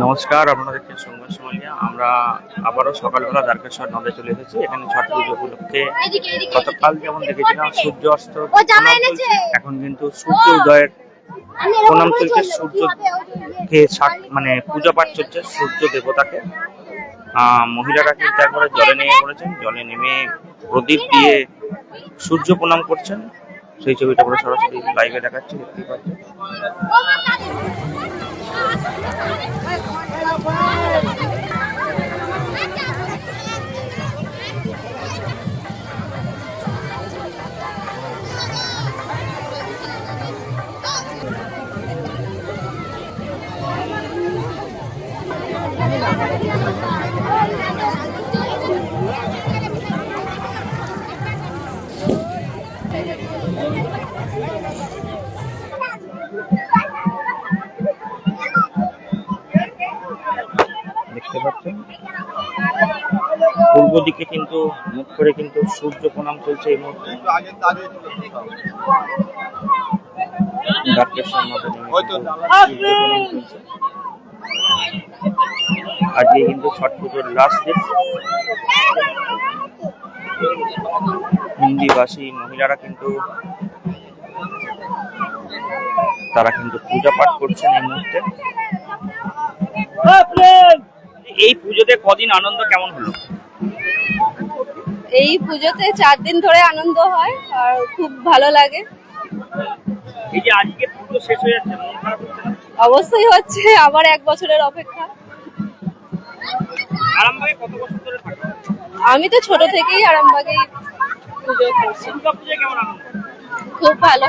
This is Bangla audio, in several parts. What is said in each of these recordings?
নমস্কার আপনারা দেখছেন সংবাদ সমালিয়া আমরা আবারও সকালবেলা দ্বারকেশ্বর নদে চলে এসেছি। এখানে ছট পুজো উপলক্ষে গতকাল যেমন দেখেছিলাম সূর্য অস্ত। এখন কিন্তু সূর্য উদয়ের প্রণাম চলছে সূর্যকে সাক- মানে পূজা পাঠ চলছে সূর্য দেবতাকে। আহ, মহিলারা কিন্তু একবারে জলে নেমে পড়েছেন। জলে নেমে প্রদীপ দিয়ে সূর্য প্রণাম করছেন। সেই ছবিটা আমরা সরাসরি লাইভে দেখাচ্ছি দেখতেই পাচ্ছেন দেখতে সূর্য প্রণাম চলছে এই মুহূর্তে। আজকে কিন্তু ছট পুজোর লাস্ট ডে হিন্দিভাষী মহিলারা কিন্তু তারা কিন্তু পূজা পাঠ করছেন এই মুহূর্তে। এই পুজোতে কদিন আনন্দ কেমন হলো? এই পুজোতে চার দিন ধরে আনন্দ হয় আর খুব ভালো লাগে। এই যে আজকে পুজো শেষ হয়ে যাচ্ছে মন খারাপ হচ্ছে না? অবশ্যই হচ্ছে আবার এক বছরের অপেক্ষা। আরামবাগে কত বছর ধরে থাকো? আমি তো ছোট থেকেই আরামবাগেই পুজো করছি। দুর্গা পুজোয় কেমন আনন্দ? খুব ভালো।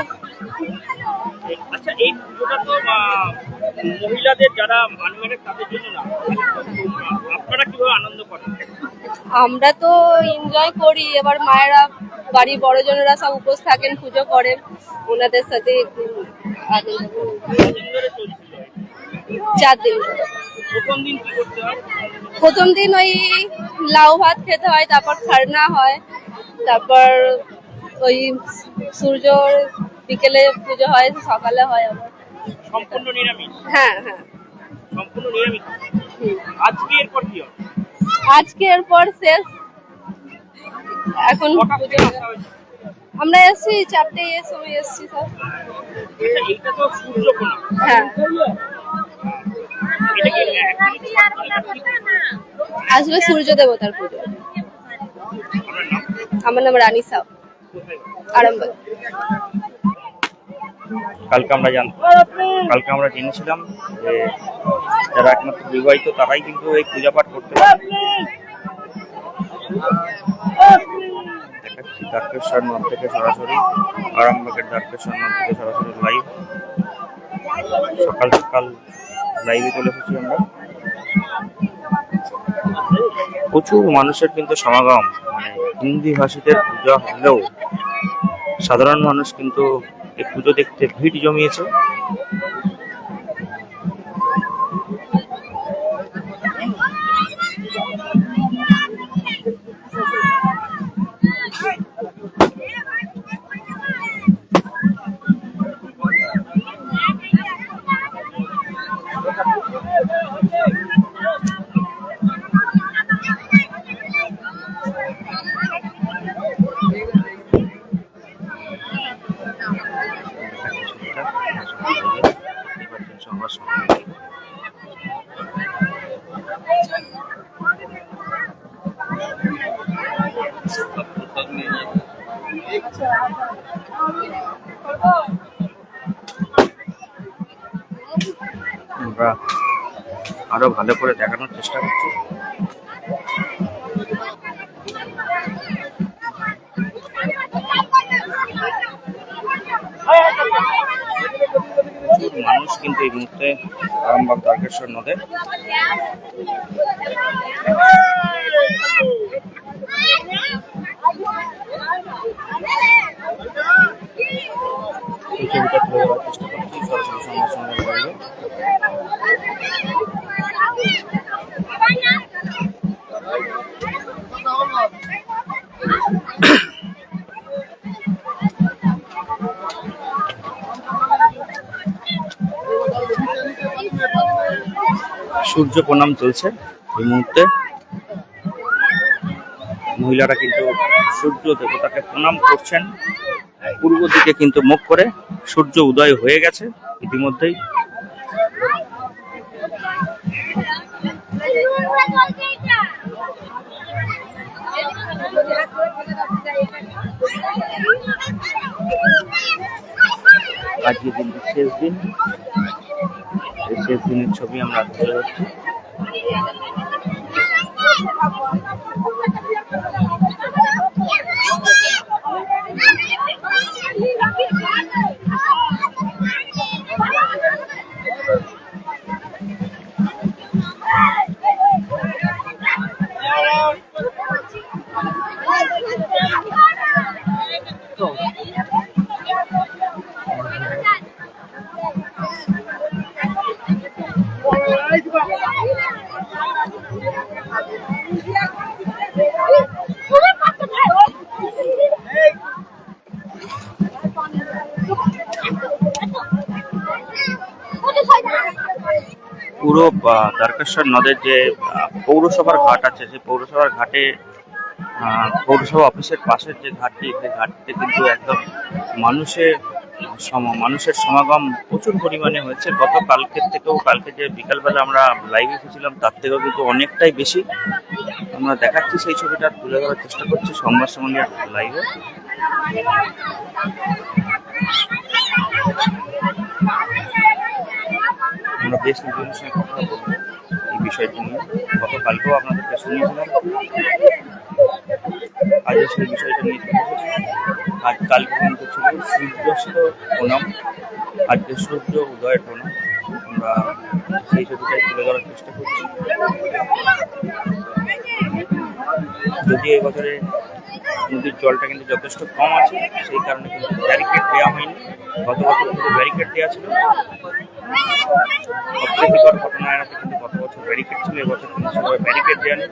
আচ্ছা এই পুজোটা তো মহিলাদের যারা আনম্যারেড তাদের জন্য না আপনারা কীভাবে আনন্দ করেন? আমরা তো এনজয় করি এবার মায়েরা বাড়ির বড়জনেরা সব উপোস থাকেন পুজো করেন ওনাদের সাথে চার দিন। প্রথম দিন ওই লাউ ভাত খেতে হয় তারপর খারনা হয় তারপর ওই সূর্য বিকেলে পুজো হয় সকালে হয় আবার। সম্পূর্ণ নিরামিষ? হ্যাঁ হ্যাঁ। সম্পূর্ণ নিরামিষ? আজকে এরপর কি হবে? আজকে এরপর শেষ এখন? আমরা এসছি চারটে সময় এসছি সূর্য হ্যাঁ? আসলে সূর্য দেবতার পুজো আমার নাম রানী সাউ আরামবাগ কালকে আমরা জানতাম কালকে আমরা জেনেছিলাম যে যারা একমাত্র বিবাহিত, তারাই কিন্তু এই পূজা পাঠ করতে পারে। দ্বারকেশ্বর নদ থেকে সরাসরি, আরামবাগের দ্বারকেশ্বর নাম থেকে সরাসরি লাইভ সকাল সকাল লাইভে চলে এসেছি আমরা। প্রচুর মানুষের কিন্তু সমাগম মানে হিন্দি ভাষীদের পূজা হলেও সাধারণ মানুষ কিন্তু পুজো দেখতে ভিড় জমিয়েছে। এই মুহূর্তে আরামবাগ দ্বারকেশ্বর নদে। সূর্য প্রণাম চলছে এই মুহূর্তে। মহিলারা কিন্তু সূর্য দেবতাকে প্রণাম করছেন। পূর্ব দিকে কিন্তু মুখ করে সূর্য উদয় হয়ে গেছে ইতিমধ্যেই। আজকে কিন্তু শেষ দিন। শেষ দিনের ছবি আমরা তুলে ধরছি। আহ, নদের যে পৌরসভার ঘাট আছে সেই পৌরসভার ঘাটে পৌরসভা অফিসের পাশের যে ঘাটটি সেই ঘাটটিতে কিন্তু একদম মানুষের সম- মানুষের সমাগম প্রচুর পরিমাণে হয়েছে। গত কালকের থেকেও কালকে যে বিকালবেলা আমরা লাইভে এসেছিলাম তার থেকেও কিন্তু অনেকটাই বেশি। আমরা দেখাচ্ছি সেই ছবিটা তুলে ধরার চেষ্টা করছি সংবাদ সম্মেলনের লাইভে আমরা বেশ নিজেদের সঙ্গে কথা বলব। বিষয়টি নিয়ে গতকালকেও আপনাদেরকে শুনিয়েছিলাম। আজও সেই বিষয়টা নিয়ে। আজ কালকে কিন্তু ছিল সূর্যাস্ত প্রণাম, আজকে সূর্য উদয়ের প্রণাম। আমরা সেই ছবিটাই তুলে ধরার চেষ্টা করছি। যদি এই বছরে নদীর জলটা কিন্তু যথেষ্ট কম আছে, সেই কারণে কিন্তু ব্যারিকেড দেওয়া হয়নি। গত বছর কিন্তু ব্যারিকেড দেওয়া ছিল। অপ্রীতিকর ঘটনা এড়াতে কিন্তু গত বছর ব্যারিকেড ছিল এবছর কিন্তু সেভাবে ব্যারিকেড দেওয়া নেই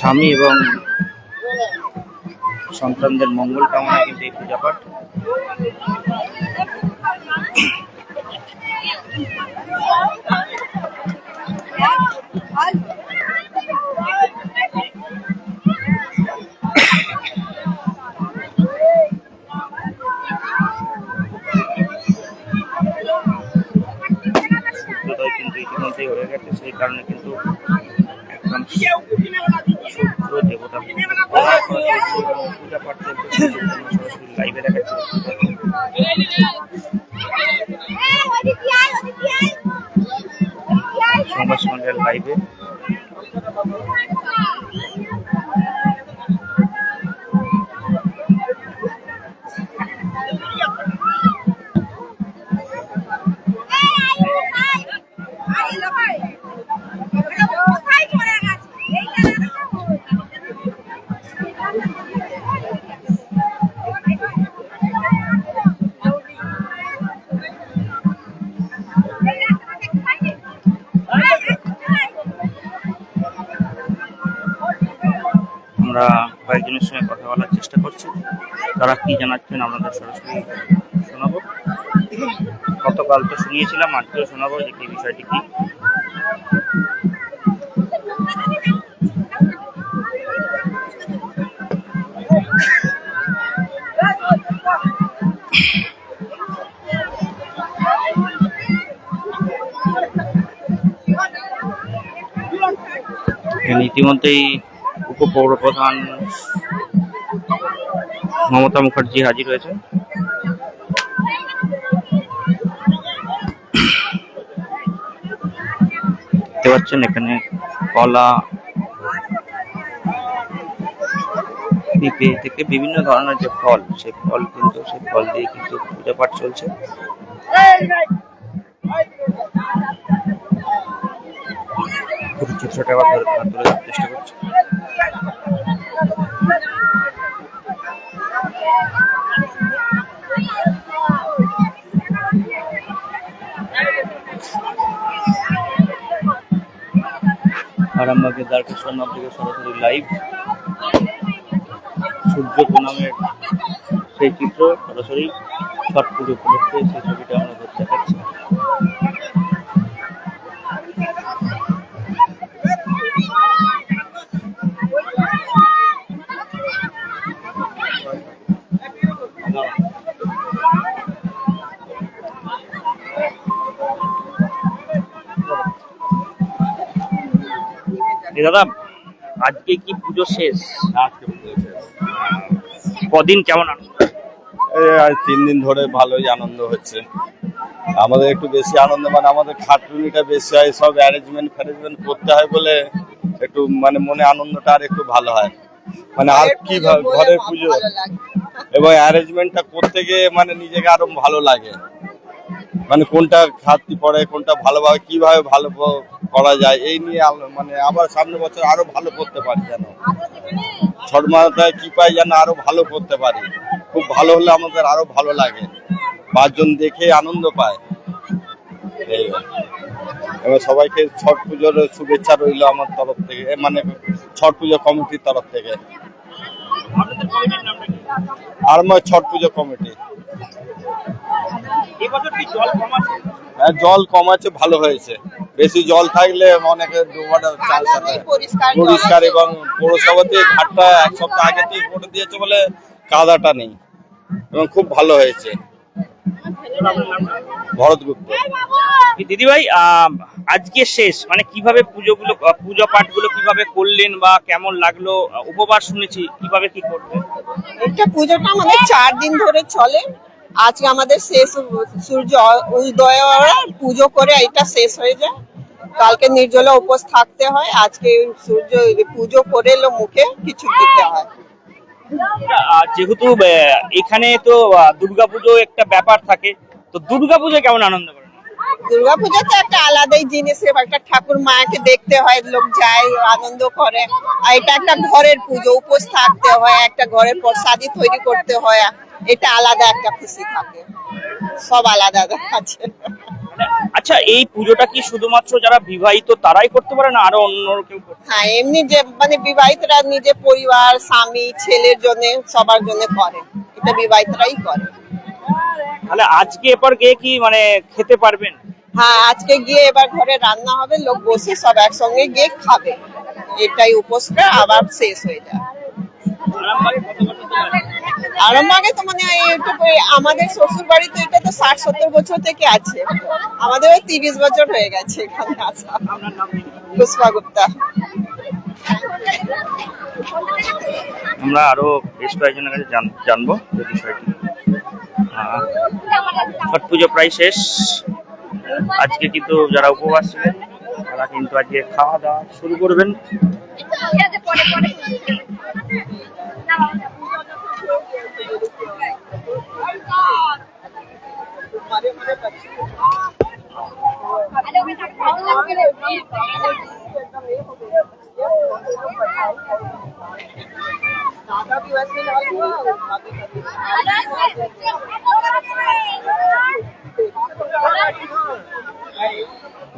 স্বামী এবং সন্তানদের মঙ্গল কামনা কিন্তু এই পূজা পাঠ। তারা কি জানাচ্ছেন আপনাদের সরাসরি শোনাবো। গতকাল তো শুনিয়েছিলাম আজকেও শোনাবো যে কি বিষয়টি কি। ইতিমধ্যেই উপপৌর প্রধান মমতা মুখার্জি হাজির হয়েছে দেখতে পাচ্ছেন এখানে কলা পেঁপে থেকে বিভিন্ন ধরনের যে ফল, সেই ফল কিন্তু, সেই ফল দিয়ে কিন্তু পূজা পাঠ চলছে চেষ্টা আরামবাগের দ্বারকেশ্বর নাম থেকে সরাসরি লাইভ সূর্য প্রণামের সেই চিত্র সরাসরি ছট পুজো উপলক্ষে সেই ছবিটা দাদা আজকে কি পুজো শেষ? আজকে পুজো শেষ। কদিন কেমন আনন্দ? এই আজ তিন দিন ধরে ভালোই আনন্দ হচ্ছে। আমাদের একটু বেশি আনন্দ মানে আমাদের খাটুনিটা বেশি হয় সব অ্যারেঞ্জমেন্ট ফ্যারেঞ্জমেন্ট করতে হয় বলে একটু মানে মনে আনন্দটা আর একটু ভালো হয়। মানে আর কি ভাবে ঘরের পুজো এবং অ্যারেঞ্জমেন্টটা করতে গিয়ে মানে নিজেকে আরও ভালো লাগে। মানে কোনটা ঘাটতি পড়ে কোনটা ভালোভাবে কীভাবে ভালো করা যায় এই নিয়ে মানে আবার সামনে বছর আরও ভালো করতে পারি যেন। ছট মাথায় কি পাই যেন আরও ভালো করতে পারি। খুব ভালো হলে আমাদের আরও ভালো লাগে। পাঁচজন দেখে আনন্দ পায়। এই এবার সবাইকে ছট পুজোর শুভেচ্ছা রইল আমার তরফ থেকে মানে ছট পুজো কমিটির তরফ থেকে। আর আমার ছট পুজো কমিটি। জল কম আছে? হ্যাঁ জল কম আছে ভালো হয়েছে। বেশি জল থাকলে অনেকে ডোবার চান্স থাকে পরিষ্কার। এবং পৌরসভাতে ঘাটটা এক সপ্তাহ আগে থেকে করে দিয়েছে বলে কাদাটা নেই এবং খুব ভালো হয়েছে। ভরত গুপ্ত। দিদি ভাই আজকে শেষ মানে কীভাবে পুজোগুলো পূজা পাঠগুলো কীভাবে করলেন বা কেমন লাগল? উপবাস শুনেছি কীভাবে কি করলেন? এটা পুজোটা আমাদের চার দিন ধরে চলে। আজকে আমাদের শেষ সূর্য উদয় পুজো করে এটা শেষ হয়ে যায়। কালকে নির্জলা উপোস থাকতে হয় আজকে সূর্য পুজো করে এলো মুখে কিছু দিতে হয়। যেহেতু এখানে তো দুর্গাপুজো একটা ব্যাপার থাকে তো দুর্গাপুজো কেমন আনন্দ করে? দুর্গা পুজোতে একটা আলাদাই জিনিস একটা ঠাকুর মাকে দেখতে হয় লোক যায় আনন্দ করে। আর এটা একটা ঘরের পুজো উপোস থাকতে হয় একটা ঘরের প্রসাদি তৈরি করতে হয় এটা আলাদা একটা খুশি থাকে। সব আলাদা আছে। আচ্ছা এই পুজোটা কি শুধুমাত্র যারা বিবাহিত তারাই করতে পারে না আরও অন্য কেউ হ্যাঁ এমনি যে মানে বিবাহিতরা নিজের পরিবার স্বামী ছেলের জন্য সবার জন্য করে। এটা বিবাহিতরাই করে। তাহলে আজকে এরপর গিয়ে কি মানে খেতে পারবেন? হ্যাঁ আজকে গিয়ে এবার ঘরে রান্না হবে লোক বসে সব একসঙ্গে গিয়ে খাবে। এটাই উপোসটা আবার শেষ হয়ে যায় আরম্ভ আগে তো মানে এইটুকু আমাদের শ্বশুর বাড়ি তো এটা তো ষাট সত্তর বছর থেকে আছে। আমাদেরও তিরিশ বছর হয়ে গেছে এখানে আসা। পুষ্পা গুপ্তা। আমরা আরও বেশ কয়েকজনের কাছে জানব বিষয়টি। আহ, ছট পুজো প্রায় শেষ। আজকে কিন্তু যারা উপবাস ছিলেন তারা কিন্তু আজকে খাওয়া দাওয়া শুরু করবেন।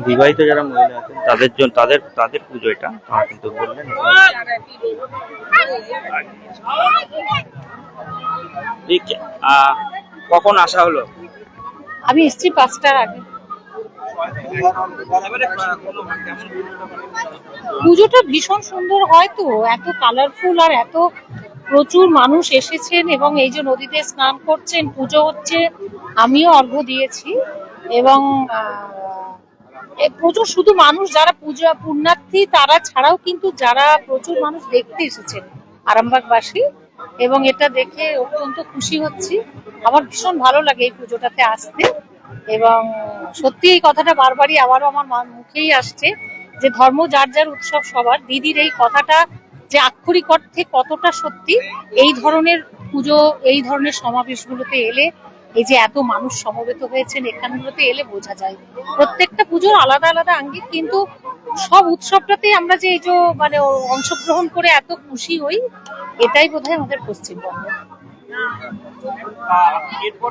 বিবাহিত যারা মহিলা আছেন, তাদের জন্য তাদের তাদের পুজো এটা। তারা কিন্তু বললেন কখন আসা হলো? আমি এসছি পাঁচটার আগে। পুজোটা ভীষণ সুন্দর হয় তো। এত কালারফুল আর এত প্রচুর মানুষ এসেছেন এবং এই যে নদীতে স্নান করছেন, পুজো হচ্ছে, আমিও অর্ঘ্য দিয়েছি এবং প্রচুর শুধু মানুষ যারা পূজা, পুণ্যার্থী তারা ছাড়াও কিন্তু যারা প্রচুর মানুষ দেখতে এসেছেন আরামবাগবাসী এবং এটা দেখে অত্যন্ত খুশি হচ্ছি। আমার ভীষণ ভালো লাগে এই পুজোটাতে আসতে। এবং সত্যি এই কথাটা বারবারই আবারও আমার মুখেই আসছে যে ধর্ম যার যার উৎসব সবার। দিদির এই কথাটা যে আক্ষরিক অর্থে কতটা সত্যি, এই ধরনের পুজো, এই ধরনের সমাবেশগুলোতে এলে এই যে এত মানুষ সমবেত হয়েছেন, এখানগুলোতে এলে বোঝা যায়। প্রত্যেকটা পুজোর আলাদা আলাদা আঙ্গিক, কিন্তু সব উৎসবটাতেই আমরা যে এই যে মানে অংশগ্রহণ করে এত খুশি হই, এটাই বোধহয় আমাদের পশ্চিমবঙ্গ। এরপর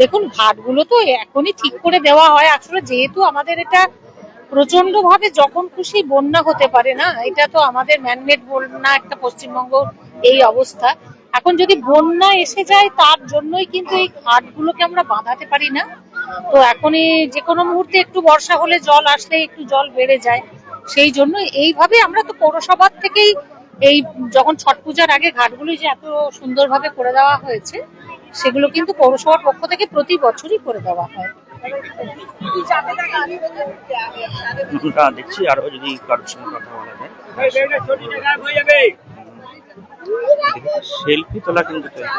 দেখুন, ঘাটগুলো তো এখনই ঠিক করে দেওয়া হয়। আসলে যেহেতু আমাদের এটা প্রচণ্ড ভাবে যখন খুশি বন্যা হতে পারে না, এটা তো আমাদের ম্যানমেড বন্যা, একটা পশ্চিমবঙ্গ এই অবস্থা। এখন যদি বন্যা এসে যায়, তার জন্যই কিন্তু এই ঘাটগুলোকে আমরা বাঁধাতে পারি না। তো এখনই যে কোনো মুহূর্তে একটু বর্ষা হলে জল আসলে একটু জল বেড়ে যায়। সেই জন্য এইভাবে আমরা তো পৌরসভার থেকেই এই যখন ছট পূজার আগে ঘাটগুলি যে এত সুন্দরভাবে করে দেওয়া হয়েছে সেগুলো কিন্তু পৌরসভার পক্ষ থেকে প্রতি বছরই করে দেওয়া হয়। দেখছি আরও যদি কারোর সঙ্গে কথা বলা যায়। সেলফি তোলা কিন্তু সেলফি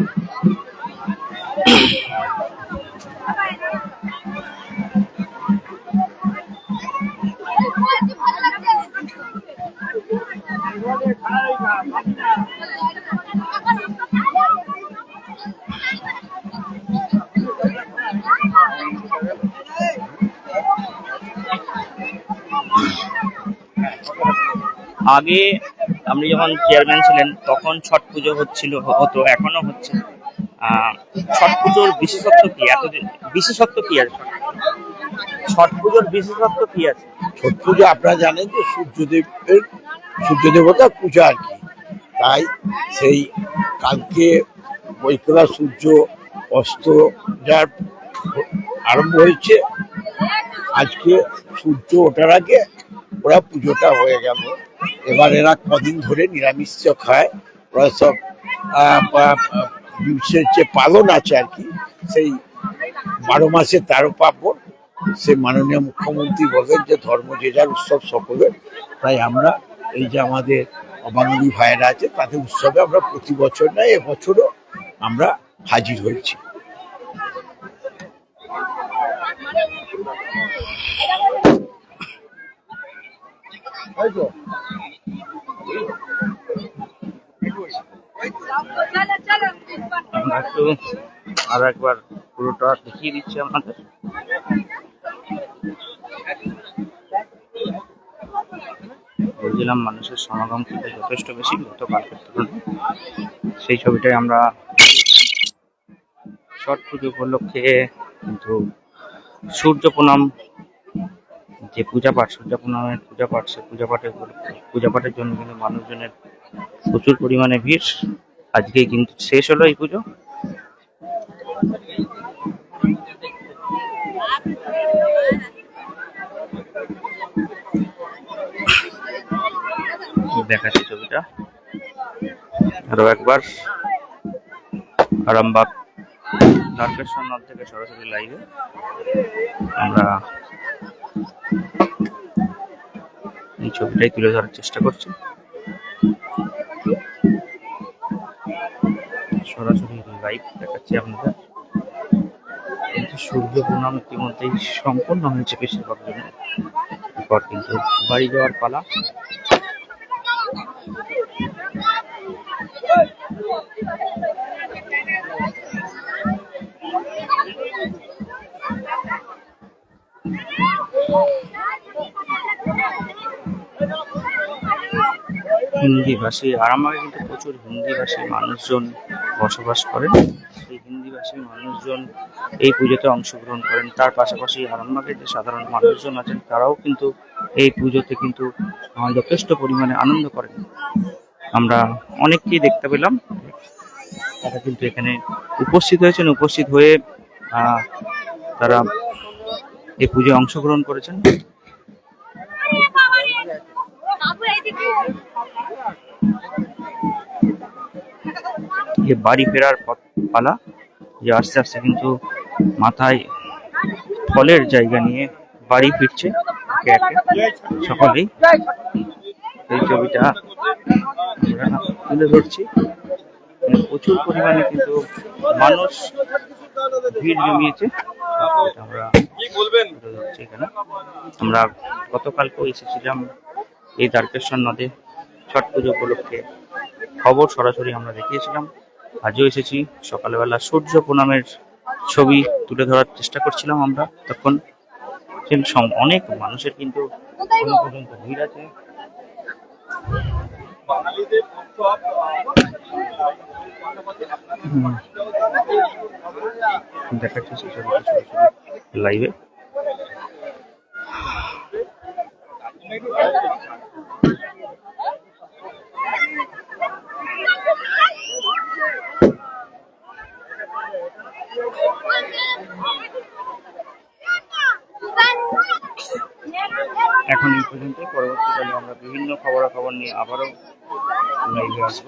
আগে আপনি যখন চেয়ারম্যান ছিলেন, তখন ছট পুজো হচ্ছিল, হতো, এখনও হচ্ছে। ছট পুজোর বিশেষত্ব কি? এতদিন, বিশেষত্ব কি আছে ছট পুজোর বিশেষত্ব কি আছে ছট পুজো আপনারা জানেন যে সূর্যদেবের সূর্য দেবতার পূজা আর কি। তাই সেই কালকে বৈকলা সূর্য অস্ত যার আরম্ভ হয়েছে, আজকে সূর্য ওঠার আগে ওরা পুজোটা হয়ে গেল। এবার এরা কদিন ধরে নিরামিষ খায়। ওরা সব যে পালন আছে আর কি, সেই বারো মাসে তেরো পার্বণ, সে মাননীয় মুখ্যমন্ত্রী বলেন যে ধর্ম যে যার উৎসব সকলের, তাই আমরা এই যে আমাদের অবাঙালি ভাইয়েরা আছে, তাদের উৎসবে আমরা প্রতি বছর নয় এবছরও আমরা হাজির হয়েছি। আমরা একটু আর একবার পুরোটা দেখিয়ে দিচ্ছি আমাদের বলছিলাম, মানুষের সমাগম কিন্তু যথেষ্ট বেশি গতকালকের সেই ছবিটাই আমরা ছট পুজো উপলক্ষে কিন্তু সূর্য প্রণাম যে পূজা পাঠ সূর্য পূজা পাঠ সে পূজা পাঠের পূজা পাঠের জন্য কিন্তু মানুষজনের প্রচুর পরিমাণে ভিড়। আজকে কিন্তু শেষ হলো এই পুজো। দেখাচ্ছি ছবিটা। আরও একবার। আরামবাগ তারকেশ্বর নদ থেকে সরাসরি লাইভে আমরা ছবিটাই তুলে ধরার চেষ্টা করছি। সরাসরি লাইভ দেখাচ্ছি আপনাদের। কিন্তু সূর্য প্রণাম ইতিমধ্যেই সম্পন্ন হয়েছে বেশিরভাগ জন্য এরপর কিন্তু বাড়ি যাওয়ার পালা। হিন্দি ভাষী আরামবাগে কিন্তু প্রচুর হিন্দি ভাষী মানুষজন বসবাস করেন। সেই হিন্দি ভাষী মানুষজন এই পুজোতে অংশগ্রহণ করেন। তার পাশাপাশি আরামবাগের যে সাধারণ মানুষজন আছেন, তারাও কিন্তু এই পুজোতে কিন্তু যথেষ্ট পরিমাণে আনন্দ করেন। আমরা অনেককেই দেখতে পেলাম। তারা কিন্তু এখানে উপস্থিত হয়েছেন, উপস্থিত হয়ে তারা এই পুজোয় অংশগ্রহণ করেছেন। যে বাড়ি ফেরার পথ পালা। যে আস্তে আস্তে কিন্তু মাথায় ফলের জায়গা নিয়ে বাড়ি ফিরছে সকলেই। এই ছবিটা তুলে ধরছি। মানে প্রচুর পরিমাণে কিন্তু মানুষ ভিড় জমিয়েছে। আমরা এখানে। আমরা গতকালকেও এসেছিলাম এই দ্বারকেশ্বর নদে। ছট পুজো উপলক্ষে খবর সরাসরি আমরা দেখিয়েছিলাম। আজও এসেছি। সকালবেলা সূর্য প্রণামের ছবি তুলে ধরার চেষ্টা করছিলাম আমরা। তখন অনেক মানুষের কিন্তু ভিড় আছে। লাইভে এখন এই পর্যন্ত পরবর্তীকালে আমরা বিভিন্ন খবরাখবর নিয়ে আবারও লাইভে আসব।